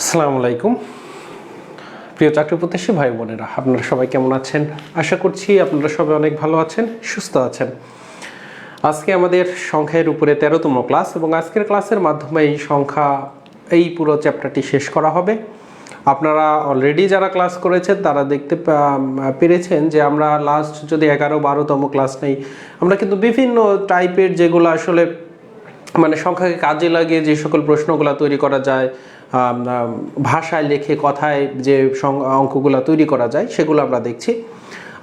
আসসালামু আলাইকুম। প্রিয় চাকরি প্রত্যাশী ভাই বোনেরা, আপনারা সবাই কেমন আছেন? আশা করছি আপনারা সবাই অনেক ভালো আছেন, সুস্থ আছেন। আজকে আমাদের সংখ্যার উপরে তেরোতম ক্লাস এবং আজকের ক্লাসের মাধ্যমে এই সংখ্যা, এই পুরো চ্যাপ্টারটি শেষ করা হবে। আপনারা অলরেডি যারা ক্লাস করেছেন, তারা দেখতে পেরেছেন যে আমরা লাস্ট যদি এগারো, বারোতম ক্লাস নেই, আমরা কিন্তু বিভিন্ন টাইপের যেগুলো আসলে মানে সংখ্যাকে কাজে লাগিয়ে যে সকল প্রশ্নগুলো তৈরি করা যায় ভাষায় লেখে কথায় যে অঙ্কগুলো তৈরি করা যায়, সেগুলো আমরা দেখছি।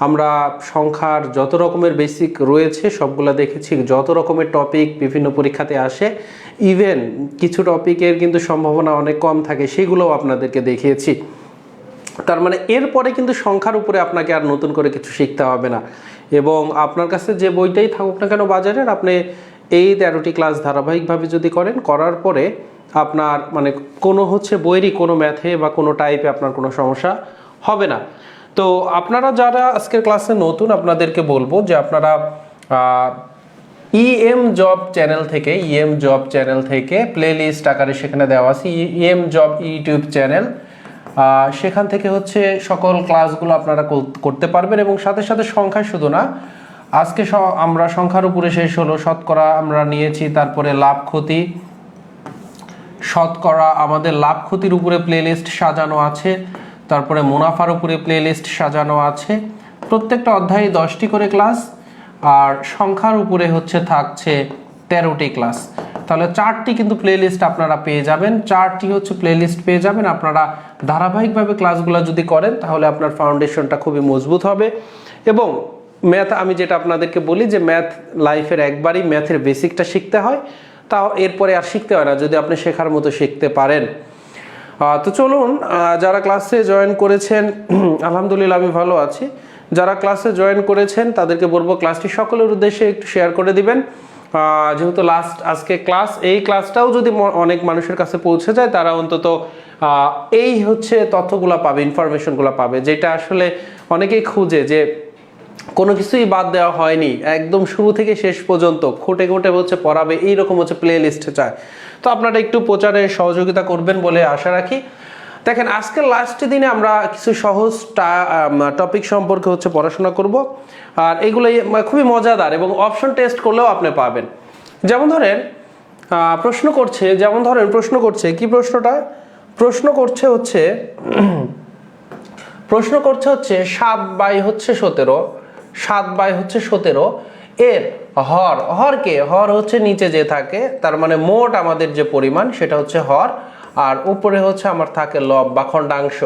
আমরা সংখ্যার যত রকমের বেসিক রয়েছে, সবগুলো দেখেছি। যত রকমের টপিক বিভিন্ন পরীক্ষাতে আসে ইভেন কিছু টপিকের কিন্তু সম্ভাবনা অনেক কম থাকে, সেগুলোও আপনাদেরকে দেখিয়েছি। তার মানে এরপরে কিন্তু সংখ্যার উপরে আপনাকে আর নতুন করে কিছু শিখতে হবে না। এবং আপনার কাছে যে বইটাই থাকুক না কেন বাজারের, আপনি এই তেরোটি ক্লাস ধারাবাহিকভাবে যদি করেন, করার পরে আপনার মানে কোনো হচ্ছে বইয়েরই কোনো ম্যাথে বা কোনো টাইপে আপনার কোনো সমস্যা হবে না। তো আপনারা যারা আজকের ক্লাসে নতুন, আপনাদেরকে বলব যে আপনারা ইএম জব চ্যানেল থেকে ইএম জব চ্যানেল থেকে প্লে লিস্ট আকারে সেখানে দেওয়া আছে ইএম জব ইউটিউব চ্যানেল সেখান থেকে হচ্ছে সকল ক্লাসগুলো আপনারা কর- করতে পারবেন এবং সাথে সাথে সংখ্যা শুধু না আজকে আমরা সংখ্যার উপরে শেষ হলো। শতকরা আমরা নিয়েছি, তারপরে লাভ ক্ষতি। শতকরা আমাদের লাভ ক্ষতির উপরে প্লেলিস্ট সাজানো আছে, তারপরে মুনাফার উপরে প্লেলিস্ট সাজানো আছে। প্রত্যেকটা অধ্যায়ে দশটি করে ক্লাস আর সংখ্যার উপরে হচ্ছে থাকছে তেরোটি ক্লাস তাহলে চারটি কিন্তু প্লেলিস্ট আপনারা পেয়ে যাবেন। চারটি হচ্ছে প্লেলিস্ট পেয়ে যাবেন। আপনারা ধারাবাহিকভাবে ক্লাসগুলো যদি করেন, তাহলে আপনার ফাউন্ডেশনটা খুবই মজবুত হবে। এবং ম্যাথ আমি যেটা আপনাদেরকে বলি যে ম্যাথ লাইফের একবারই ম্যাথের বেসিকটা শিখতে হয়, তাও এরপরে আর শিখতে হয় না, যদি আপনি শেখার মতো শিখতে পারেন। তো চলুন যারা ক্লাসে জয়েন করেছেন, আলহামদুলিল্লাহ আমি ভালো আছি। যারা ক্লাসে জয়েন করেছেন, তাদেরকে বলব ক্লাসটি সকলের উদ্দেশ্যে একটু শেয়ার করে দিবেন। যেহেতু লাস্ট আজকে ক্লাস এই ক্লাসটাও যদি অনেক মানুষের কাছে পৌঁছে যায়, তারা অন্তত এই হচ্ছে তথ্যগুলো পাবে ইনফরমেশনগুলো পাবে, যেটা আসলে অনেকেই খুঁজে যে কোনো কিছুই বাদ দেওয়া হয়নি। একদম শুরু থেকে শেষ পর্যন্ত খুঁটে খুঁটে হচ্ছে পড়াবে, এইরকম হচ্ছে প্লে লিস্টে চায়। তো আপনারা একটু প্রচারে সহযোগিতা করবেন বলে আশা রাখি। দেখেন, আজকের লাস্ট দিনে আমরা কিছু সহজ টপিক সম্পর্কে হচ্ছে পড়াশোনা করব। আর এগুলো খুবই মজাদার এবং অপশন টেস্ট করলেও আপনি পাবেন। যেমন ধরেন প্রশ্ন করছে, যেমন ধরেন, প্রশ্ন করছে, কি প্রশ্নটা? প্রশ্ন করছে হচ্ছে, প্রশ্ন করছে হচ্ছে সাত বাই হচ্ছে সতেরো। সাত বাই হচ্ছে সতেরো। এর হর, হরকে, হর হচ্ছে নিচে যে থাকে, তার মানে মোট আমাদের যে পরিমাণ, সেটা হচ্ছে হর, আর উপরে হচ্ছে আমার থাকে লব বা খণ্ডাংশ।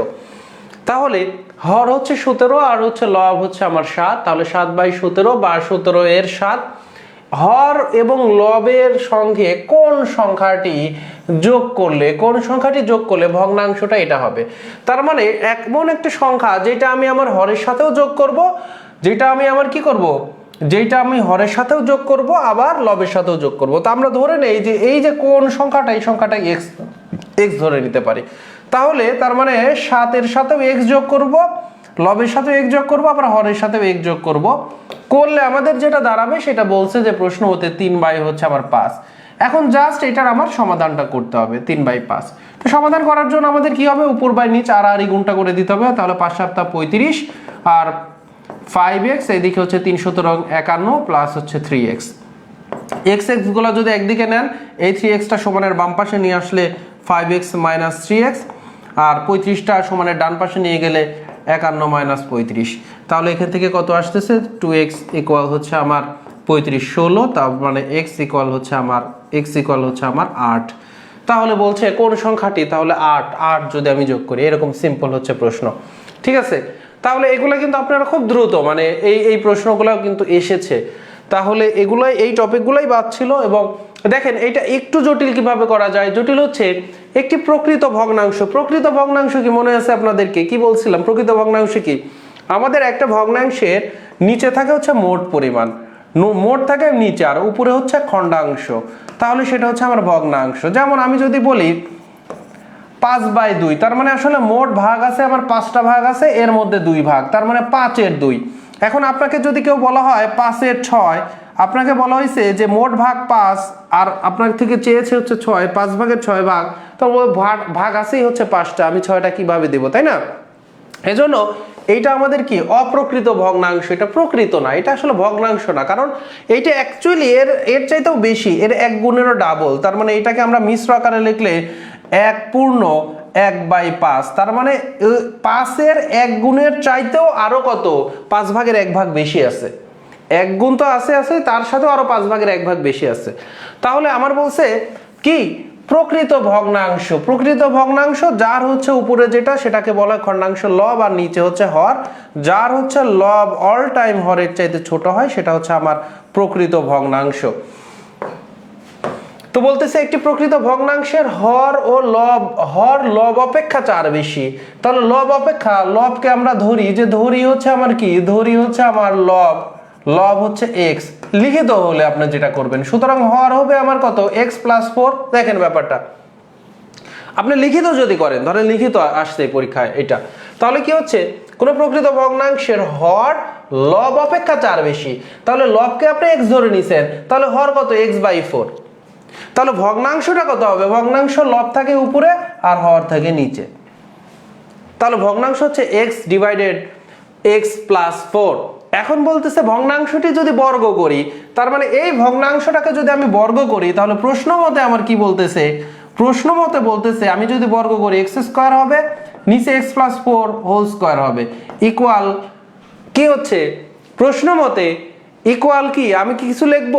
তাহলে হর হচ্ছে সতেরো, আর হচ্ছে লব হচ্ছে আমার সাত, তাহলে সাত বাই সতেরো বা সতেরো এর সাত। হর এবং লবের সঙ্গে কোন সংখ্যাটি যোগ করলে, কোন সংখ্যাটি যোগ করলে ভগ্নাংশটা এটা হবে? তার মানে এমন একটা সংখ্যা যেটা আমি আমার হরের সাথেও যোগ করব যেটা আমি আমার কি করব? যেটা আমি হরের সাথেও যোগ করব, আবার লবের সাথেও যোগ করব। তো আমরা ধরে নেই যে এই যে কোন সংখ্যাটা, এই সংখ্যাটা এক্স এক্স ধরে নিতে পারি। তাহলে তার মানে সাতের সাথেও এক্স যোগ করব, লবের সাথেও এক যোগ করব, আবার হরের সাথেও এক যোগ করব। করলে আমাদের যেটা দাঁড়াবে, সেটা বলছে যে প্রশ্ন হতে তিন বাই হচ্ছে আমার পাঁচ। এখন জাস্ট এটার আমার সমাধানটা করতে হবে, তিন বাই পাঁচ। তো সমাধান করার জন্য আমাদের কি হবে? উপর বাই নিচ আর আর গুণটা করে দিতে হবে, তাহলে পাঁচ সপ্তাহ পঁয়ত্রিশ। আর ফাইভ এক্স এদিকে হচ্ছে তিনশো রং একান্ন প্লাস হচ্ছে থ্রি এক্স এক্স এক্সগুলো যদি একদিকে নেন, এই থ্রি এক্সটা সমানের বাম পাশে নিয়ে আসলে five x minus three x আর পঁয়ত্রিশটা সমানের ডান পাশে নিয়ে গেলে একান্ন মাইনাস পঁয়ত্রিশ। তাহলে এখান থেকে কত আসতেছে? টু এক্স ইকুয়াল হচ্ছে আমার পঁয়ত্রিশ ষোলো, তার মানে এক্স ইকুয়াল হচ্ছে আমার এক্স ইকুয়াল হচ্ছে আমার আট। তাহলে বলছে কোন সংখ্যাটি? তাহলে আট আট যদি আমি যোগ করি, এরকম সিম্পল হচ্ছে প্রশ্ন। ঠিক আছে? তাহলে এগুলো কিন্তু আপনারা খুব দ্রুত মানে এই এই প্রশ্নগুলো কিন্তু এসেছে। তাহলে এগুলাই, এই টপিকগুলোই বাদ ছিল এবং দেখেন, এটা একটু জটিল কীভাবে করা যায়? জটিল হচ্ছে একটি প্রকৃত ভগ্নাংশ। প্রকৃত ভগ্নাংশ কি মনে আছে আপনাদেরকে? কি বলছিলাম? প্রকৃত ভগ্নাংশ কি? আমাদের একটা ভগ্নাংশের নিচে থাকে হচ্ছে মোট পরিমাণ। মোট থাকে নিচে, আর উপরে হচ্ছে খণ্ডাংশ। তাহলে সেটা হচ্ছে আমার ভগ্নাংশ। যেমন আমি যদি বলি পাঁচ বাই দুই। তার মানে আসলে মোট ভাগ আছে আমার পাঁচটা ভাগ আছে, এর মধ্যে দুই ভাগ। তার মানে পাঁচের দুই। এখন আপনাকে যদি কেউ বলা হয় পাঁচের ছয়, আপনাকে বলা হয়েছে যে মোট ভাগ পাঁচ, আর আপনার থেকে চেয়েছে হচ্ছে ছয়, পাঁচ ভাগের ছয় ভাগ, তো ভাগ ভাগ আছেই হচ্ছে পাঁচটা, আমি ছয়টা কীভাবে দেবো, তাই না? এজন্য এইটা আমাদের কি? অপ্রকৃত ভগ্নাংশ। এটা প্রকৃত না, এটা আসলে ভগ্নাংশ না, কারণ এইটা অ্যাকচুয়ালি এর এর চাইতেও বেশি, এর এক গুণেরও ডাবল তার মানে এটাকে আমরা মিশ্র আকারে লিখলে এক পূর্ণ, এক বাই পাঁচ। তার মানে পাঁচের এক গুণের চাইতেও আরও কত? পাঁচ ভাগের এক ভাগ বেশি আছে। এক গুণ তো আছে আছে, তার সাথেও আরও পাঁচ ভাগের এক ভাগ বেশি আছে। তাহলে আমার বলছে, কি? প্রকৃত ভগ্নাংশ। প্রকৃত ভগ্নাংশ, যার হচ্ছে উপরে যেটা, সেটাকে বলা হয় খণ্ডাংশ লব, আর নিচে হচ্ছে হর। যার হচ্ছে লব অল টাইম হরের চাইতে ছোট হয়, সেটা হচ্ছে আমার প্রকৃত ভগ্নাংশ। তো বলতেছে একটি প্রকৃত ভগ্নাংশের হর ও লব, হর, লব অপেক্ষা চার বেশি। তাহলে লব অপেক্ষা, লবকে আমরা ধরি, যে ধরি হচ্ছে আমার কি? ধরি হচ্ছে আমার লব। লব হচ্ছে এক্স লিখিত হলে আপনি যেটা করবেন, সুতরাং হর হবে আমার কত? এক্স প্লাস ফোর দেখেন ব্যাপারটা। আপনি লিখিত যদি করেন, ধরেন লিখিত আসছে পরীক্ষায় এটা। তাহলে কি হচ্ছে? কোনো প্রকৃত ভগ্নাংশের হর, লব অপেক্ষা চার বেশি। তাহলে লবকে আপনি এক্স ধরে নিছেন। তাহলে হর কত? এক্স বাই ফোর তাহলে ভগ্নাংশটা কত হবে? ভগ্নাংশ লব থাকে উপরে আর হর থাকে নিচে। তাহলে ভগ্নাংশ হচ্ছে x divided x plus four এখন বলতেছে ভগ্নাংশটি যদি বর্গ করি, তার মানে এই ভগ্নাংশটাকে যদি আমি বর্গ করি, তাহলে প্রশ্ন মতে আমার কি বলতেছে? প্রশ্ন মতে বলতেছে আমি যদি বর্গ করি এক্স স্কোয়ার হবে, নিচে x plus four whole square হবে। ইকুয়াল কি হচ্ছে? প্রশ্ন মতে ইকুয়াল কি? আমি কি কিছু লিখব?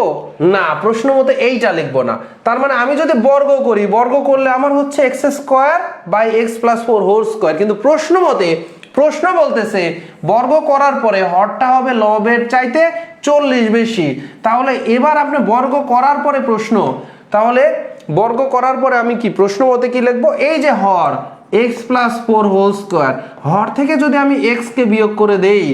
না, প্রশ্ন মতে এইটা লিখব না। তার মানে আমি যদি বর্গ করি, বর্গ করলে আমার হচ্ছে x square by x plus four whole square কিন্তু প্রশ্ন মতে, প্রশ্ন বলতেছে, বর্গ করার পরে হরটা হবে লবের চাইতে চল্লিশ বেশি। তাহলে এবার আপনি বর্গ করার পরে প্রশ্ন, তাহলে বর্গ করার পরে আমি কি, প্রশ্ন মতে কি লিখব? এই যে হর x plus four whole square হর থেকে যদি আমি এক্স কে বিয়োগ করে দেই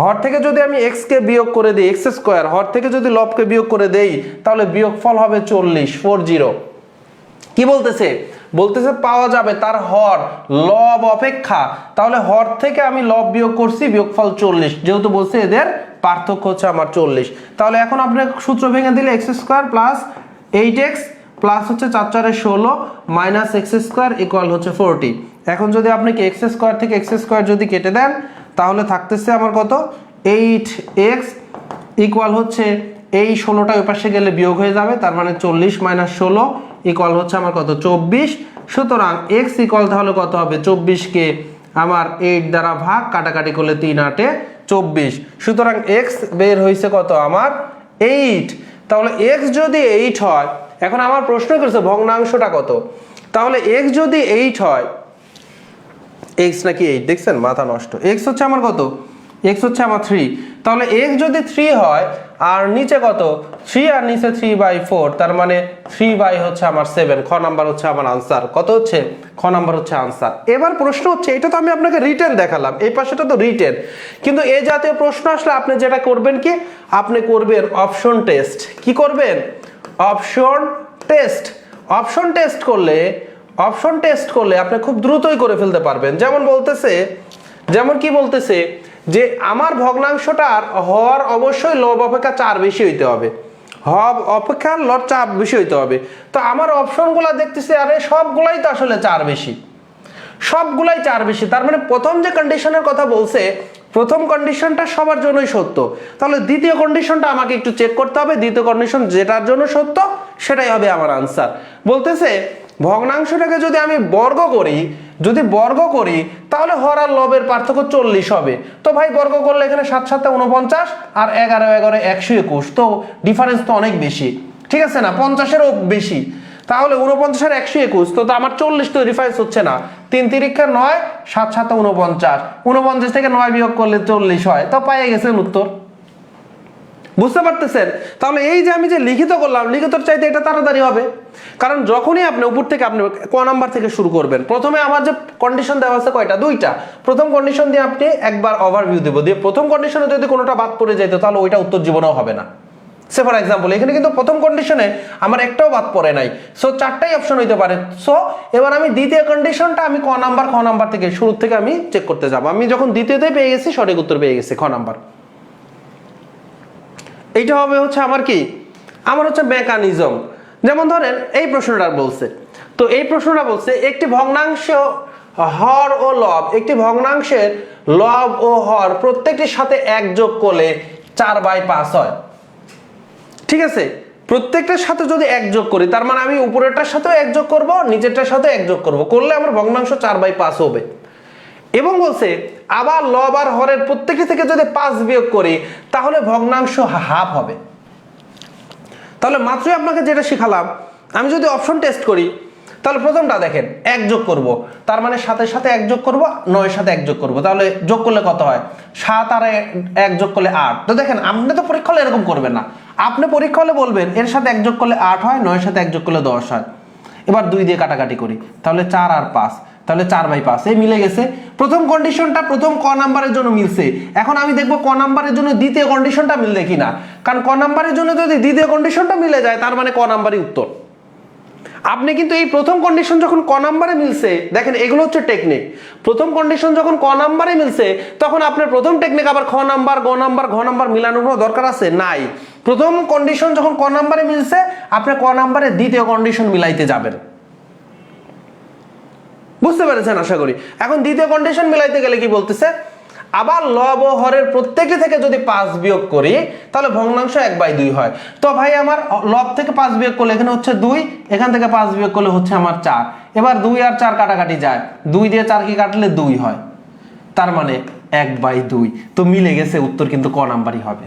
হর থেকে যদি আমি এক্স কে বিয়োগ করে দিই এক্স স্কোয়ার হর থেকে যদি লবকে বিয়োগ করে দেই, তাহলে বিয়োগফল হবে চল্লিশ ফোর জিরো কি বলতেছে? বলতেছে পাওয়া যাবে তার হর লব অপেক্ষা। তাহলে হর থেকে আমি লব বিয়োগ করছি, বিয়োগফল চল্লিশ। যেহেতু বলছে এদের পার্থক্য হচ্ছে আমার চল্লিশ। তাহলে এখন আপনি সূত্র ভেঙে দিলে x square plus eight x plus হচ্ছে চার চারে ষোলো মাইনাস এক্স স্কোয়ার ইকুয়াল হচ্ছে ফোরটি এখন যদি আপনি কি এক্স স্কোয়ার থেকে এক্স স্কোয়ার যদি কেটে দেন তাহলে থাকতেছে আমার কত? এইট এক্স ইকুয়াল হচ্ছে এই ষোলোটা ওপাশে গেলে বিয়োগ হয়ে যাবে, তার মানে চল্লিশ মাইনাস ষোলো ইকুয়াল হচ্ছে আমার কত? চব্বিশ। সুতরাং এক্স ইকুয়াল তাহলে কত হবে? চব্বিশকে আমার এইট দ্বারা ভাগ, কাটাকাটি করলে তিন আটে চব্বিশ। সুতরাং এক্স বের হয়েছে কত আমার? এইট তাহলে এক্স যদি এইট হয়, এখন আমার প্রশ্ন করেছে ভগ্নাংশটা কত? তাহলে এক্স যদি এইট হয় এক্স নাকি এইট দেখছেন? মাথা নষ্ট। এক্স হচ্ছে আমার কত? এক্স হচ্ছে আমার থ্রি তাহলে এক্স যদি থ্রি হয়, আর নিচে কত? থ্রি আর নিচে থ্রি বাই ফোর তার মানে থ্রি বাই হচ্ছে আমার সেভেন খ নাম্বার হচ্ছে আমার আনসার কত হচ্ছে? খ নাম্বার হচ্ছে আনসার এবার প্রশ্ন হচ্ছে, এটা তো আমি আপনাকে রিটেন দেখালাম। এই পাশেটা তো রিটেন কিন্তু এ জাতীয় প্রশ্ন আসলে আপনি যেটা করবেন কি? আপনি করবেন অপশন টেস্ট কি করবেন? অপশন টেস্ট অপশন টেস্ট করলে অপশন টেস্ট করলে আপনি খুব দ্রুতই করে ফেলতে পারবেন। যেমন বলতেছে, যেমন কি বলতেছে যে, আমার ভগ্নাংশটার হর অবশ্যই লব অপেক্ষা চার বেশি হইতে হবে। হব অপেক্ষা লব চাপ বেশি হইতে হবে। তো আমার অপশনগুলো দেখতেছি, আরে সবগুলাই তো আসলে চার বেশি। সবগুলাই চার বেশি। তার মানে প্রথম যে কন্ডিশনের কথা বলছে, প্রথম কন্ডিশনটা সবার জন্যই সত্য। তাহলে দ্বিতীয় কন্ডিশনটা আমাকে একটু চেক করতে হবে। দ্বিতীয় কন্ডিশন যেটার জন্য সত্য, সেটাই হবে আমার আনসার বলতেছে ভগ্নাংশটাকে যদি আমি বর্গ করি, যদি বর্গ করি, তাহলে হর আর লবের পার্থক্য চল্লিশ হবে। তো ভাই, বর্গ করলে এখানে সাত সাতে উনপঞ্চাশ আর এগারো এগারো একশো একুশ। তো ডিফারেন্স তো অনেক বেশি। ঠিক আছে না? পঞ্চাশেরও বেশি। তাহলে উনপঞ্চাশের একশো একুশ, তো আমার চল্লিশ তো রিফারেন্স হচ্ছে না। তিন তিরিক্ষা নয়, সাত সাত উনপঞ্চাশ উনপঞ্চাশ থেকে নয় বিয়োগ করলে চল্লিশ হয়। তো পাইয়ে গেছেন উত্তর। বুঝতে পারতেছেন? তাহলে এই যে আমি যে লিখিত করলাম, লিখিতর চাইতে এটা তাড়াতাড়ি হবে। কারণ যখনই আপনি উপর থেকে আপনি ক নাম্বার থেকে শুরু করবেন, প্রথমে আমার যে কন্ডিশন দেওয়া আছে কয়টা? দুইটা। প্রথম কন্ডিশন দিয়ে আপনি একবার ওভারভিউ দেবো। দিয়ে প্রথম কন্ডিশনে যদি কোনোটা বাদ পড়ে যেত তাহলে ওইটা উত্তর জীবনেও হবে না। সে ফর এক্সাম্পল এখানে কিন্তু প্রথম কন্ডিশনে আমার একটাও বাদ পড়ে নাই। সো চারটাই অপশন হইতে পারে। সো এবার আমি দ্বিতীয় কন্ডিশনটা আমি ক নাম্বার, খ নাম্বার থেকে শুরু থেকে আমি চেক করতে যাব। আমি যখন দ্বিতীয়তে পেয়ে গেছি, সঠিক উত্তর পেয়ে গেছি খ নাম্বার। এইটা হবে হচ্ছে আমার কি? আমার হচ্ছে মেকানিজম যেমন ধরেন, এই প্রশ্নটা বলছে। তো এই প্রশ্নটা বলছে, একটি ভগ্নাংশ হর ও লব, একটি ভগ্নাংশের লব ও হর প্রত্যেকটির সাথে এক যোগ করলে চার বাই পাঁচ হয়। ঠিক আছে? প্রত্যেকটার সাথে যদি এক যোগ করি, তার মানে আমি উপরেরটার সাথেও এক যোগ করব, নিচেরটার সাথে এক যোগ করব। করলে আমার ভগ্নাংশ চার বাই পাঁচ হবে। এবং বলছে আবার লব আর হরের প্রত্যেকে থেকে যদি পাঁচ বিয়োগ করি, তাহলে ভগ্নাংশ হাফ হবে। তাহলে মাত্রই আপনাকে যেটা শিখালাম, আমি যদি অপশন টেস্ট করি, তাহলে প্রথমটা দেখেন, এক যোগ করব। তার মানে সাতের সাথে এক যোগ করব, নয়ের সাথে এক যোগ করব। তাহলে যোগ করলে কত হয়? সাত আর এক যোগ করলে আট। তো দেখেন, আপনি তো পরীক্ষা হলে এরকম করবেন না। আপনি পরীক্ষা হলে বলবেন, এর সাথে এক যোগ করলে আট হয়, নয়ের সাথে এক যোগ করলে দশ হয়। এবার দুই দিয়ে কাটাকাটি করি, তাহলে চার আর পাঁচ। তাহলে চার বাই পাঁচ। এই মিলে গেছে। প্রথম কন্ডিশনটা প্রথম ক নাম্বারের জন্য মিলছে। এখন আমি দেখব ক নাম্বারের জন্য দ্বিতীয় কন্ডিশনটা মিললে কিনা। কারণ ক নাম্বারের জন্য যদি দ্বিতীয় কন্ডিশনটা মিলে যায়, তার মানে ক নাম্বারই উত্তর। আপনি কিন্তু এই প্রথম কন্ডিশন যখন ক নাম্বারে মিলছে, দেখেন এগুলো হচ্ছে টেকনিক প্রথম কন্ডিশন যখন ক নাম্বারে মিলছে, তখন আপনার প্রথম টেকনিক আবার খ নাম্বার, গ নাম্বার, ঘ নাম্বার মিলানোর কোনো দরকার আছে? নাই। প্রথম কন্ডিশন যখন ক নাম্বারে মিলছে আপনি ক নাম্বারে দ্বিতীয় কন্ডিশন মিলাইতে যাবেন। বুঝতে পেরেছেন আশা করি। এখন দ্বিতীয় কন্ডিশন মিলাইতে গেলে কি বলতেছে? আবার লব হরের প্রত্যেকটি থেকে যদি পাঁচ বিয়োগ করি, তাহলে ভগ্নাংশ এক বাই দুই হয়। তো ভাই, আমার লব থেকে পাঁচ বিয়োগ করলে এখানে হচ্ছে দুই, এখান থেকে পাঁচ বিয়োগ করলে হচ্ছে আমার চার। এবার দুই আর চার কাটাকাটি যায়। দুই দিয়ে চার কি কাটলে দুই হয়? তার মানে এক বাই দুই। তো মিলে গেছে, উত্তর কিন্তু ক নাম্বারই হবে।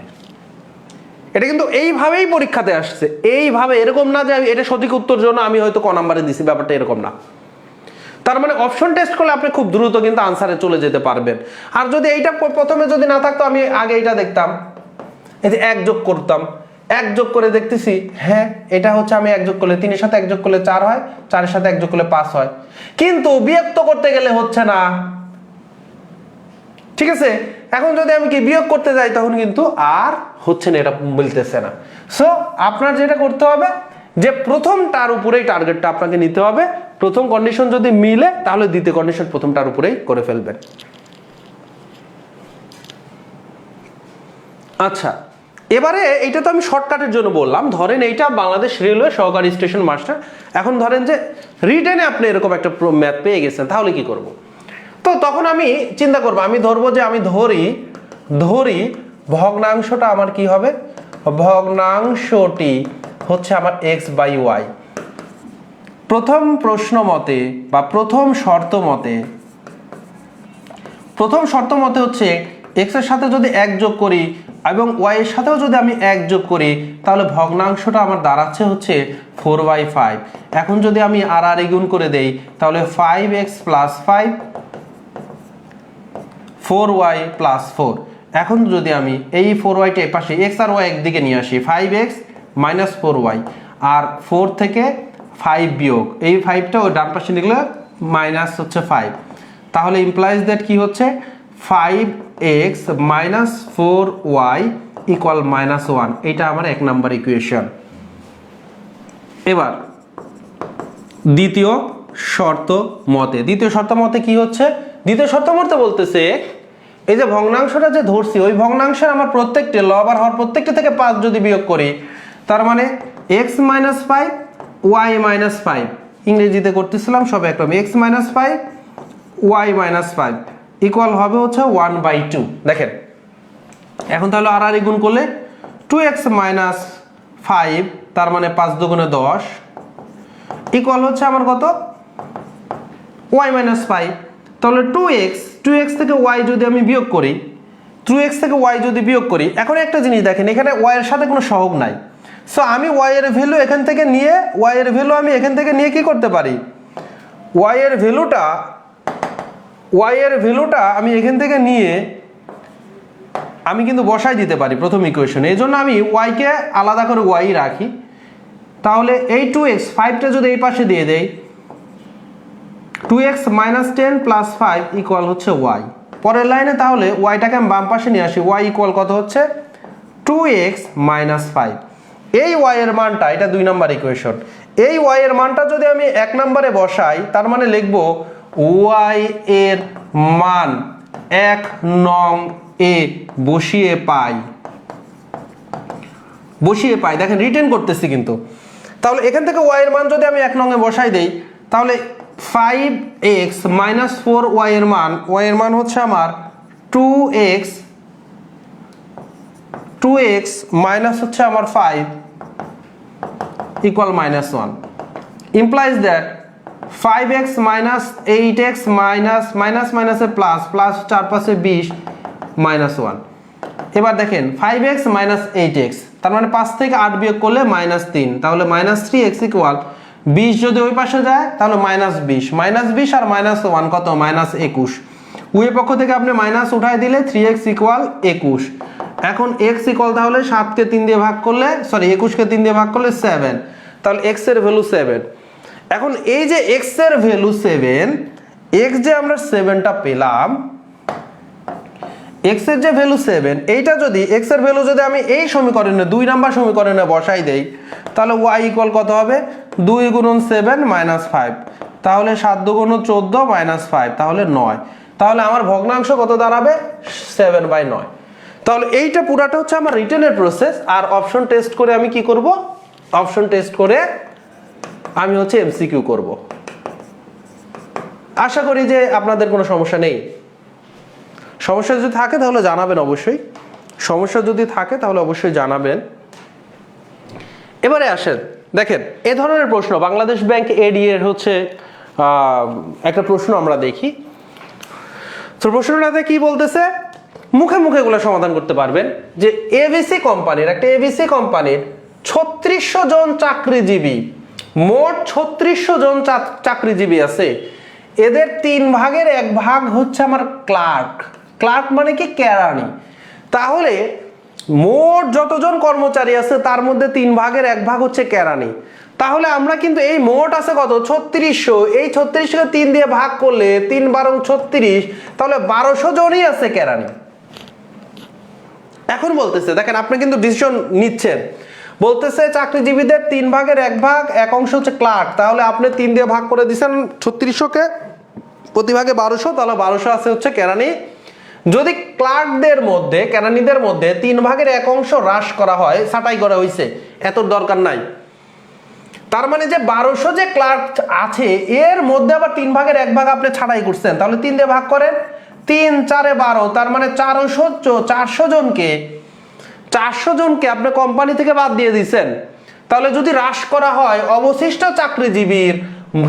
এটা কিন্তু এইভাবেই পরীক্ষাতে আসছে। এইভাবে এরকম না যে এটা সঠিক উত্তর জন্য আমি হয়তো ক নাম্বারে দিছি, ব্যাপারটা এরকম না। তার মানে অপশন টেস্ট করলে আপনি খুব দ্রুত কিন্তু আনসারে চলে যেতে পারবেন। আর যদি এইটা প্রথমে যদি না থাকতো, আমি আগে এইটা দেখতাম। এই যে এক যোগ করতাম। এক যোগ করে দেখতেছি হ্যাঁ এটা হচ্ছে আমি এক যোগ করলে তিনের সাথে এক যোগ করলে চার হয়, চারের সাথে এক যোগ করলে পাঁচ হয়। কিন্তু বিয়োক্ত করতে গেলে হচ্ছে না। ঠিক আছে? এখন যদি আমি কি বিয়োগ করতে যাই, তখন কিন্তু আর হচ্ছে না, এটা মিলতেছে না। সো আপনার যেটা করতে হবে, যে প্রথমটার উপরেই টার্গেটটা আপনাকে নিতে হবে। প্রথম কন্ডিশন যদি মিলে, তাহলে দ্বিতীয় কন্ডিশন প্রথমটার উপরেই করে ফেলবেন। আচ্ছা এবারে এইটা তো আমি শর্টকাটের জন্য বললাম। ধরেন এইটা বাংলাদেশ রেলওয়ে সহকারী স্টেশন মাস্টার। এখন ধরেন যে রিটেনে আপনি এরকম একটা ম্যাথ পেয়ে গেছেন, তাহলে কি করব? তো তখন আমি চিন্তা করব, আমি ধরবো যে আমি ধরি ধরি, ভগ্নাংশটা আমার কি হবে? ভগ্নাংশটি হচ্ছে আমার এক্স বাই ওয়াই প্রথম প্রশ্ন মতে বা প্রথম শর্ত মতে, প্রথম শর্ত মতে হচ্ছে এক্সের সাথে যদি এক যোগ করি এবং ওয়াই এর সাথেও যদি আমি এক যোগ করি, তাহলে ভগ্নাংশটা আমার দাঁড়াচ্ছে হচ্ছে ফোর বাই ফাইভ এখন যদি আমি আর আর গুণ করে দেই, তাহলে five x plus five four y plus four এখন যদি আমি এই ফোর ওয়াইটা এপাশে এক্স আর ওয়াই একদিকে নিয়ে আসি five x minus four y আর ফোর থেকে ফাইভ বিয়োগ। এই ফাইভটা ওই ডান পাশে গেলে মাইনাস হচ্ছে ফাইভ তাহলে ইমপ্লাইজ দ্যাট কি হচ্ছে? Five x minus four y equal minus one এইটা আমার এক নাম্বার ইকুয়েশন এবার, দ্বিতীয় শর্ত মতে। দ্বিতীয় শর্ত মতে কি হচ্ছে? দ্বিতীয় শর্ত মতে বলতেছে, এই যে ভগ্নাংশটা যে ধরছি, ওই ভগ্নাংশের আমার প্রত্যেকটি লব আর হর প্রত্যেকটি থেকে পাঁচ যদি বিয়োগ করি, তার মানে x minus five y minus five ইংরেজিতে করতেছিলাম, সব একরকম x minus five y minus five equal হবে হচ্ছে ওয়ান বাই টু দেখেন, এখন তাহলে আর আর গুণ করলে টু এক্স মাইনাস ফাইভ তার মানে পাঁচ দুগুণে দশ। ইকুয়াল হচ্ছে আমার কত? ওয়াই মাইনাস ফাইভ তাহলে টু এক্স টু এক্স থেকে ওয়াই যদি আমি বিয়োগ করি টু এক্স থেকে ওয়াই যদি বিয়োগ করি, এখন একটা জিনিস দেখেন, এখানে ওয়াই এর সাথে কোনো সহগ নাই। সো আমি ওয়াই এর ভ্যালু এখান থেকে নিয়ে ওয়াইয়ের ভ্যালু আমি এখান থেকে নিয়ে কি করতে পারি? ওয়াইয়ের ভ্যালুটা ওয়াই এর ভ্যালুটা আমি এখান থেকে নিয়ে, আমি কিন্তু বসাই দিতে পারি প্রথম ইকুয়েশনে এই জন্য আমি ওয়াইকে আলাদা করে ওয়াই রাখি। তাহলে এই টু এক্স ফাইভটা যদি এই পাশে দিয়ে দেই two x minus ten plus five equal হচ্ছে ওয়াই পরের লাইনে তাহলে ওয়াইটাকে আমি বাম পাশে নিয়ে আসি। ওয়াই ইকুয়াল কত হচ্ছে? টু এক্স মাইনাস ফাইভ এই ওয়াই এর মানটা, এটা দুই নাম্বার ইকুয়েশন এই ওয়াই এর মানটা যদি আমি এক নম্বরে বসাই, তার মানে লিখব ওয়াই এর মান এক নং এ বসিয়ে পাই। বসিয়ে পাই, দেখেন রিটেন করতেছি কিন্তু। তাহলে এখান থেকে ওয়াই এর মান যদি আমি এক নঙ্গে বসাই দেই, তাহলে five x minus four y এর মান ওয়াই এর মান হচ্ছে আমার two x two x minus হচ্ছে আমার five minus one implies that five x minus eight x minus minus মাইনাসে প্লাস প্লাস চার পাশে বিশ মাইনাস ওয়ান এবার দেখেন five x minus eight x তার মানে পাঁচ থেকে আট বিয়োগ করলে মাইনাস তিন, তাহলে মাইনাস থ্রি এক্স ইকুয়াল বিশ যদি ওই পাশে যায়, তাহলে মাইনাস বিশ মাইনাস বিশ আর মাইনাস ওয়ান কত? মাইনাস একুশ। উয়ের পক্ষ থেকে আপনি মাইনাস উঠাই দিলে থ্রি এক্স ইকুয়াল একুশ। এখন এক্স ইকুয়াল তাহলে সাতকে তিন দিয়ে ভাগ করলে সরি একুশকে তিন দিয়ে ভাগ করলে সেভেন তাহলে এক্সের ভ্যালু সেভেন এখন এই যে এক্সের ভ্যালু সেভেন এক্স যে আমরা সেভেনটা পেলাম এক্সের যে ভ্যালু সেভেন এইটা যদি এক্সের ভ্যালু যদি আমি এই সমীকরণে, দুই নাম্বার সমীকরণে বসাই দেই, তাহলে ওয়াই ইকুয়াল কত হবে? দুই গুণন সেভেন মাইনাস ফাইভ তাহলে সাত দুগুণ চোদ্দ মাইনাস ফাইভ তাহলে নয়। তাহলে আমার ভগ্নাংশ কত দাঁড়াবে? সেভেন বাই নয় তাহলে এইটা পুরাটা হচ্ছে আমার রিটেনের প্রসেস আর অপশন টেস্ট করে আমি কি করব? অপশন টেস্ট করে আমি হচ্ছে এমসিকিউ করব। আশা করি যে আপনাদের কোনো সমস্যা নেই। সমস্যা যদি থাকে তাহলে জানাবেন অবশ্যই। সমস্যা যদি থাকে তাহলে অবশ্যই জানাবেন। এবারে আসেন, দেখেন, এ ধরনের প্রশ্ন, বাংলাদেশ ব্যাংক এডি এর হচ্ছে একটা প্রশ্ন আমরা দেখি। প্রশ্নটাতে কি বলতেছে? মুখে মুখে এগুলো সমাধান করতে পারবেন। যে এবিসি কোম্পানির, একটা এবিসি কোম্পানির ছত্রিশশো জন চাকরিজীবী, মোট ছত্রিশশো জন চাকরিজীবী আছে। এদের তিন ভাগের এক ভাগ হচ্ছে আমার ক্লার্ক। ক্লার্ক মানে কি? কেরানি। তাহলে মোট যতজন কর্মচারী আছে, তার মধ্যে তিন ভাগের এক ভাগ হচ্ছে কেরানি। তাহলে আমরা কিন্তু এই মোট আছে কত? ছত্রিশশো। এই ছত্রিশশো তিন দিয়ে ভাগ করলে তিন বারো ছত্রিশ, তাহলে বারোশো জনই আছে কেরানি। এখন বলতেছে, দেখেন আপনি কিন্তু ডিসিশন নিচ্ছেন। বলতেছে চাকরিজীবীদের তিন ভাগের এক ভাগ, এক অংশ হচ্ছে ক্লার্ক তাহলে আপনি তিন দিয়ে ভাগ করে দিচ্ছেন ছত্রিশশোকে, প্রতি ভাগে বারোশো, তাহলে বারোশো আছে হচ্ছে কেরানি। যদি ক্লার্কদের মধ্যে, কেরানিদের মধ্যে তিন ভাগের এক অংশ হ্রাস করা হয়, ছাঁটাই করা হয়েছে এত দরকার নাই। তার মানে যে বারোশো যে ক্লার্ক আছে, এর মধ্যে আবার তিন ভাগের এক ভাগ আপনি ছাড়াই করছেন। তাহলে তিন দিয়ে ভাগ করেন। তিন, চারে বারো, তার মানে চারশো চারশো জনকে চারশো জনকে আপনি কোম্পানি থেকে বাদ দিয়ে দিচ্ছেন। তাহলে যদি হ্রাস করা হয়, অবশিষ্ট চাকরিজীবীর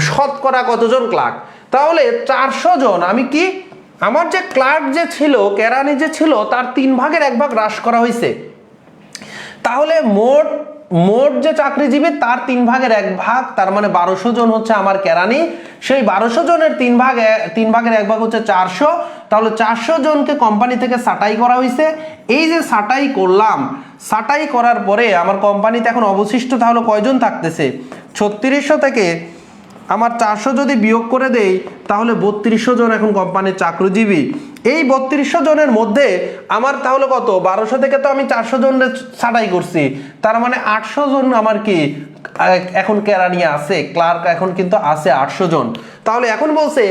শতকরা কতজন ক্লার্ক? তাহলে চারশো জন, আমি কি? আমার যে ক্লার্ক যে ছিল, কেরানি যে ছিল, তার তিন ভাগের এক ভাগ হ্রাস করা হয়েছে। তাহলে মোট মোট যে চাকরিজীবী, তার তিন ভাগের এক ভাগ, তার মানে বারোশো জন হচ্ছে আমার কেরানি। সেই বারোশো জনের তিন ভাগ তিন ভাগের এক ভাগ হচ্ছে চারশো। তাহলে চারশো জনকে কোম্পানি থেকে সাটাই করা হয়েছে এই যে সাটাই করলাম, সাটাই করার পরে আমার কোম্পানিতে এখন অবশিষ্ট তাহলে কয়জন থাকতেছে? ছত্রিশশো থেকে আমার চারশো যদি বিয়োগ করে দেই, তাহলে বত্রিশশো জন এখন কোম্পানির চাকরিজীবী। এই বত্রিশশো জনের মধ্যে আমার তাহলে কত? বারোশো থেকে তো আমি চারশো জনের ছাটাই করছি। তার মানে আটশো জন আমার কি এখন কেরানি আছে? ক্লার্ক এখন কিন্তু আছে আটশো জন। তাহলে এখন বলছে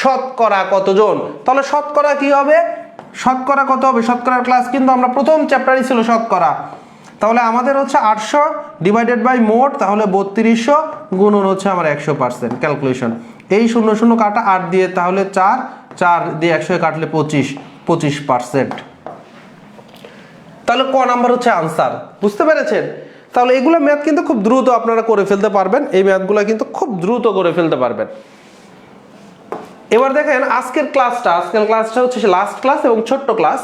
শতকরা কতজন? তাহলে শতকরা কি হবে? শতকরা কত হবে? শতকরার ক্লাস কিন্তু আমরা প্রথম চ্যাপ্টারই ছিল শতকরা। তাহলে আমাদের হচ্ছে আটশো ডিভাইডেড বাই মোট, তাহলে বত্রিশশো গুণন হচ্ছে আমার একশো পার্সেন্ট ক্যালকুলেশন এই শূন্য শূন্য কাটা আট দিয়ে তাহলে চার চার দিয়ে একশো কাটলে পঁচিশ পঁচিশ পার্সেন্ট তাহলে ক নাম্বার হচ্ছে আনসার বুঝতে পেরেছেন? তাহলে এগুলো ম্যাথ কিন্তু খুব দ্রুত আপনারা করে ফেলতে পারবেন, এই ম্যাথগুলো কিন্তু খুব দ্রুত করে ফেলতে পারবেন। এবার দেখেন, আজকের ক্লাসটা আজকের ক্লাসটা হচ্ছে লাস্ট ক্লাস এবং ছোট্ট ক্লাস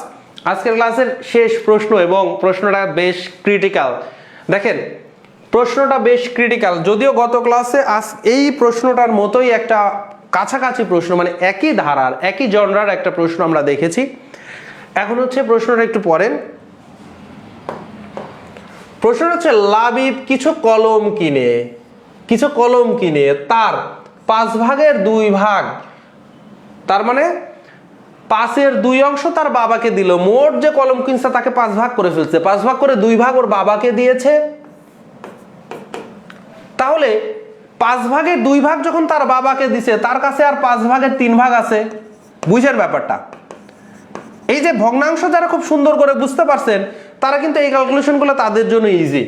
আজকের ক্লাসের শেষ প্রশ্ন এবং প্রশ্নটা বেশ ক্রিটিক্যাল দেখেন, প্রশ্নটা বেশ ক্রিটিক্যাল যদিও গত ক্লাসে আজ এই প্রশ্নটার মতোই একটা কাছাকাছি প্রশ্ন মানে একই ধারার, একই জনরার একটা প্রশ্ন আমরা দেখেছি। এখন হচ্ছে প্রশ্নটা একটু পড়েন। প্রশ্ন হচ্ছে, লাবিব কিছু কলম কিনে, কিছু কলম কিনে তার পাঁচ ভাগের দুই ভাগ, তার মানে পাঁচের দুই অংশ তার বাবাকে দিল। মোট যে কলম কিনছে তাকে পাঁচ ভাগ করে ফেলছে। পাঁচ ভাগ করে দুই ভাগ ওর বাবাকে দিয়েছে। তাহলে পাঁচ ভাগের দুই ভাগ যখন তার বাবাকে দিছে, তার কাছে আর পাঁচ ভাগের তিন ভাগ আছে। বুঝের ব্যাপারটা। এই যে ভগ্নাংশ যারা খুব সুন্দর করে বুঝতে পারছেন, তারা কিন্তু এই ক্যালকুলেশনগুলো তাদের জন্য ইজি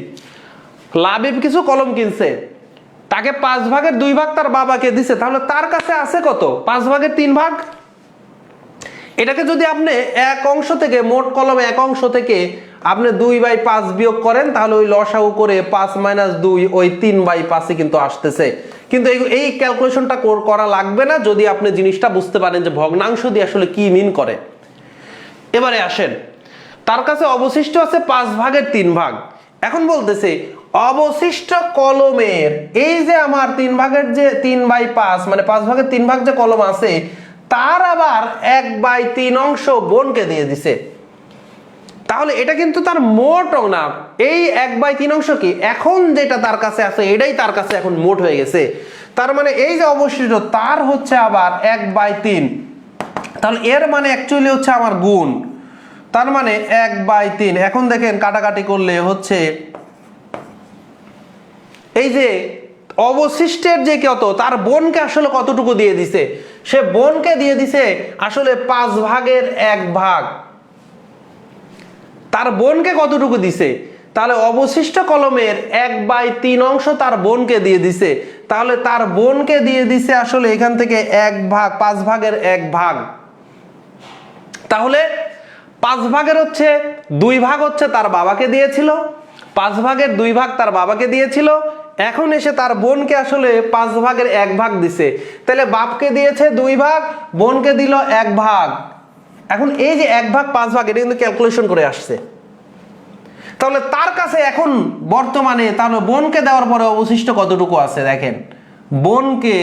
লাবিব কিছু কলম কিনছে। তাকে পাঁচ ভাগের দুই ভাগ তার বাবাকে দিছে। তাহলে তার কাছে আছে কত? পাঁচ ভাগের তিন ভাগ? এটাকে যদি আপনি এক অংশ থেকে, মোট কলম এক অংশ থেকে আপনি দুই বাই পাঁচ বিয়োগ করেন, তাহলে ওই লসাগু করে পাঁচ মাইনাস দুই, ওই তিন বাই পাঁচই কিন্তু আসতেছে। কিন্তু এই ক্যালকুলেশনটা করা লাগবে না যদি আপনি জিনিসটা বুঝতে পারেন যে ভগ্নাংশ দিয়ে আসলে কি মিন করে। এবারে আসেন। তার কাছে অবশিষ্ট আছে পাঁচ ভাগের তিন ভাগ। এখন বলতেছে, অবশিষ্ট কলমের এই যে আমার তিন ভাগের যে তিন বাই পাঁচ মানে পাঁচ ভাগের তিন ভাগ যে কলম আছে তার আবার এক বাই তিন অংশ বোনকে দিয়ে দিছে। তাহলে এটা কিন্তু তার মোট না। এই এক বাই তিন অংশ কি? এখন যেটা তার কাছে আছে, এটাই তার কাছে এখন মোট হয়ে গেছে। তার মানে এই যে অবশিষ্ট, তার হচ্ছে আবার এক বাই তিন। তাহলে এর মানে অ্যাকচুয়ালি হচ্ছে আমার গুণ। তার মানে এক বাই তিন। এখন দেখেন কাটাকাটি করলে হচ্ছে এই যে অবশিষ্টের যে কত, তার বোনকে আসলে কতটুকু দিয়ে দিছে? সে বোনকে দিয়ে দিছে আসলে পাঁচ ভাগের এক ভাগ। তার বোনকে কতটুকু দিছে? তাহলে অবশিষ্ট কলমের এক বাই তিন অংশ তার বোনকে দিয়ে দিছে। তাহলে তার বোনকে দিয়ে দিছে আসলে এখান থেকে এক ভাগ, পাঁচ ভাগের এক ভাগ। তাহলে পাঁচ ভাগের হচ্ছে দুই ভাগ হচ্ছে তার বাবাকে দিয়েছিল, পাঁচ ভাগের দুই ভাগ তার বাবাকে দিয়েছিল এখন এসে তার বোনকে আসলে পাঁচ ভাগের এক ভাগ দিছে। তাহলে বাপকে দিয়েছে দুই ভাগ, বোনকে দিল এক ভাগ। এখন এই যে এক ভাগ, পাঁচ ভাগ, এটা কিন্তু ক্যালকুলেশন করে আসছে। তাহলে তার কাছে এখন বর্তমানে তাহলে বোনকে দেওয়ার পরে অবশিষ্ট কতটুকু আছে দেখেন? বোনকে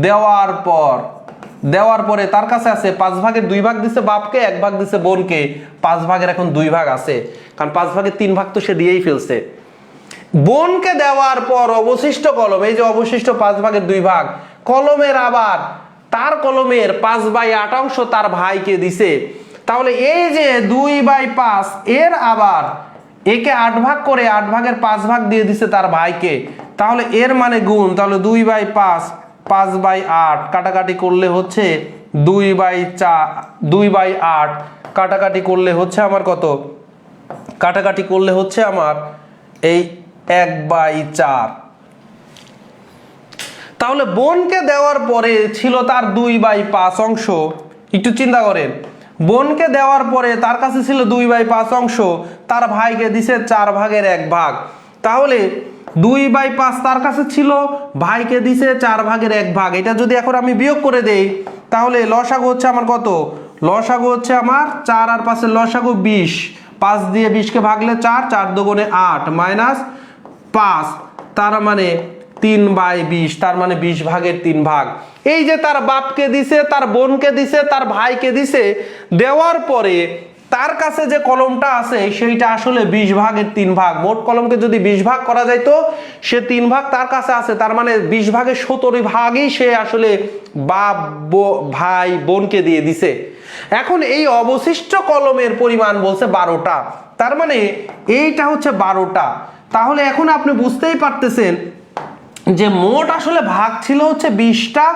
দেওয়ার পর, দেওয়ার পরে তার কাছে আছে পাঁচ ভাগের দুই ভাগ দিছে বাপকে, এক ভাগ দিছে বোনকে। পাঁচ ভাগের এখন দুই ভাগ আছে। কারণ পাঁচ ভাগের তিন ভাগ তো সে দিয়েই ফেলছে। বোনকে দেওয়ার পর অবশিষ্ট কলম, এই যে অবশিষ্ট পাঁচ ভাগের দুই ভাগ, কলমের আবার, তার কলমের পাঁচ বাই আট অংশ তার ভাইকে দিছে। তাহলে এই যে দুই বাই পাঁচ, এর আবার একে আট ভাগ করে আট ভাগের পাঁচ ভাগ দিয়ে দিছে তার ভাইকে। তাহলে এর মানে গুণ, তাহলে দুই বাই পাঁচ পাঁচ বাই আট, কাটাকাটি করলে হচ্ছে দুই বাই চা, দুই বাই আট, কাটাকাটি করলে হচ্ছে আমার কত? কাটাকাটি করলে হচ্ছে আমার এই এক বাই চার। তাহলে বোনকে দেওয়ার পরে ছিল তার দুই বাই পাঁচ অংশ। একটু চিন্তা করেন, বোনকে দেওয়ার পরে তার কাছে ছিল দুই বাই পাঁচ অংশ, তার ভাইকে দিছে চার ভাগের এক ভাগ। তাহলে দুই বাই পাঁচ তার কাছে ছিল, ভাইকে দিছে চার ভাগের এক ভাগ। এটা যদি এখন আমি বিয়োগ করে দেই, তাহলে লসাগু হচ্ছে আমার কত? লসাগু হচ্ছে আমার চার আর পাশে লসাগু বিশ। পাঁচ দিয়ে বিশকে ভাগলে চার চার দুগুণে আট, মাইনাস পাঁচ, তার মানে তিন বাই বিশ, তার মানে বিশ ভাগের তিন ভাগ। এই যে তার বাপকে দিছে, তার বোনকে দিছে, তার ভাইকে দিছে, দেওয়ার পরে তার কাছে যে কলমটা আছে, সেইটা আসলে বিশ ভাগের তিন ভাগ। মোট কলমকে যদি বিশ ভাগ করা যাইতো, সে তিন ভাগ তার কাছে আছে, তার মানে বিশ ভাগের সতেরো ভাগই সে আসলে বাপ ভাই, বোনকে দিয়ে দিছে। এখন এই অবশিষ্ট কলমের পরিমাণ বলছে বারোটা। তার মানে এইটা হচ্ছে বারোটা। তাহলে এখন আপনি বুঝতেই পারতেছেন যে মোট আসলে ভাগ ছিল হচ্ছে বিশটা।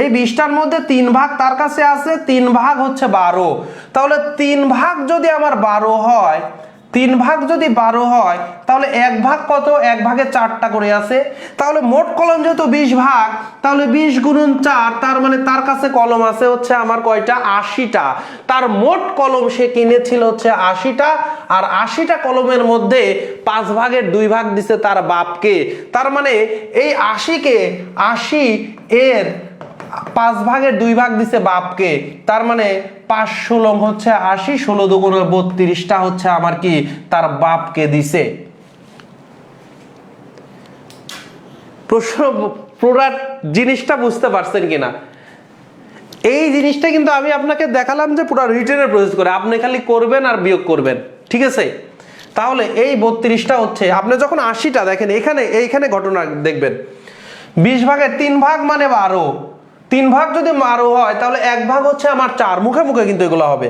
এই বিশটার মধ্যে তিন ভাগ তার কাছে আছে, তিন ভাগ হচ্ছে বারো। তাহলে তিন ভাগ যদি আমার বারো হয় তিন ভাগ যদি বারো হয়, তাহলে এক ভাগ কত? এক ভাগে চারটা করে আছে। তাহলে মোট কলম যেহেতু বিশ ভাগ, তাহলে বিশ গুণন চার, তার মানে তার কাছে কলম আছে হচ্ছে আমার কয়টা? আশিটা। তার মোট কলম সে কিনেছিল হচ্ছে আশিটা, আর আশিটা কলমের মধ্যে পাঁচ ভাগের দুই ভাগ দিছে তার বাপকে। তার মানে এই আশিকে, আশি এর পাঁচ ভাগের দুই ভাগ দিছে বাপকে। তার মানে পাঁচ ষোলো হচ্ছে আশি, ষোলো দুগুণে বত্রিশটা হচ্ছে আমার কি তার বাপকে দিছে। প্রশ্ন পুরা জিনিসটা বুঝতে পারছেন কিনা? এই জিনিসটা কিন্তু আমি আপনাকে দেখালাম যে পুরো রিটেনের প্রসেস করে। আপনি খালি করবেন আর বিয়োগ করবেন, ঠিক আছে? তাহলে এই বত্রিশটা হচ্ছে, আপনি যখন আশিটা দেখেন, এখানে, এইখানে ঘটনা দেখবেন। বিশ ভাগের তিন ভাগ মানে বারো। তিন ভাগ যদি বারো হয়, তাহলে এক ভাগ হচ্ছে আমার চার। মুখে মুখে কিন্তু এগুলো হবে।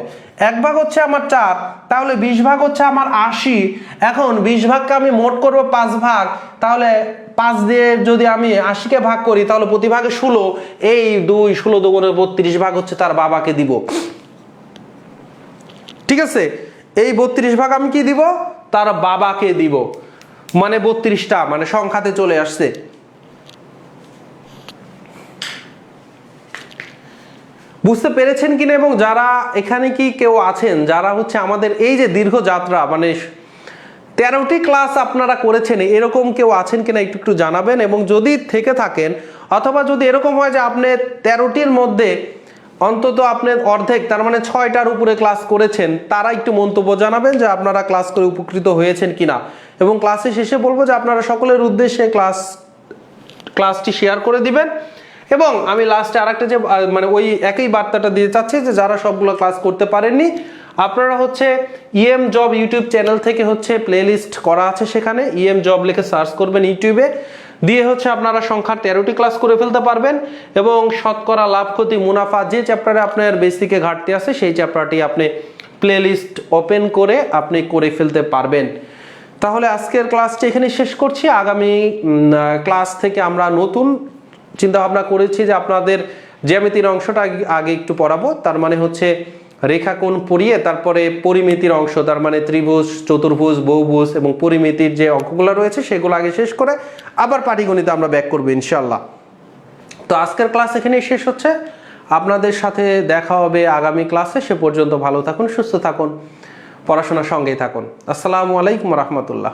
এক ভাগ হচ্ছে আমার চার, তাহলে বিশ ভাগ হচ্ছে আমার আশি। এখন বিশ ভাগকে আমি মোট করব পাঁচ ভাগ, তাহলে পাঁচ দিয়ে যদি আমি আশিকে ভাগ করি, তাহলে প্রতি ভাগে ষোলো। এই দুই, ষোলো দুগুণের বত্রিশ ভাগ হচ্ছে তার বাবাকে দিব। ঠিক আছে? এই বত্রিশ ভাগ আমি কি দিব? তার বাবাকে দিব। মানে বত্রিশটা মানে সংখ্যাতে চলে আসছে। বুঝতে পেরেছেন কিনা এবং যারা এখানে কি কেউ আছেন, যারা হচ্ছে আমাদের এই যে দীর্ঘ যাত্রা মানে তেরোটি ক্লাস আপনারা করেছেন, এরকম কেউ আছেন কিনা একটু একটু জানাবেন এবং যদি থেকে থাকেন, অথবা যদি এরকম হয় যে আপনি তেরোটির মধ্যে অন্তত আপনি অর্ধেক, তার মানে ছয়টার উপরে ক্লাস করেছেন, তারা একটু মন্তব্য জানাবেন যে আপনারা ক্লাস করে উপকৃত হয়েছেন কিনা। এবং ক্লাসে শেষে বলব যে আপনারা সকলের উদ্দেশ্যে ক্লাস ক্লাসটি শেয়ার করে দিবেন। এবং আমি লাস্টে আরেকটা যে মানে ওই একই বার্তাটা দিয়ে চাচ্ছি যে যারা সবগুলো ক্লাস করতে পারেননি, আপনারা হচ্ছে ইএম জব ইউটিউব চ্যানেল থেকে হচ্ছে প্লেলিস্ট করা আছে সেখানে। ইএম জব লিখে সার্চ করবেন ইউটিউবে দিয়ে হচ্ছে আপনারা সংখ্যা তেরোটি ক্লাস করে ফেলতে পারবেন এবং শতকরা লাভ, ক্ষতি, মুনাফা যে চ্যাপ্টারে আপনার বেসিকে ঘাটতি আছে সেই চ্যাপ্টারটি আপনি প্লেলিস্ট ওপেন করে আপনি করে ফেলতে পারবেন। তাহলে আজকের ক্লাসটি এখানে শেষ করছি। আগামী ক্লাস থেকে আমরা নতুন চিন্তা ভাবনা করেছি যে আপনাদের জ্যামিতির অংশটা আগে- একটু পড়াবো। তার মানে হচ্ছে রেখাকোণ পড়িয়ে তারপরে পরিমিতির অংশ, তার মানে ত্রিভুজ, চতুর্ভুজ, বহুভুজ এবং পরিমিতির যে অঙ্কগুলো রয়েছে সেগুলো আগে শেষ করে আবার পাটিগণিতে আমরা ব্যাক করব ইনশাল্লাহ তো আজকের ক্লাস এখানেই শেষ হচ্ছে। আপনাদের সাথে দেখা হবে আগামী ক্লাসে। সে পর্যন্ত ভালো থাকুন, সুস্থ থাকুন, পড়াশোনার সঙ্গেই থাকুন। আসসালামু আলাইকুম রহমতুল্লাহ।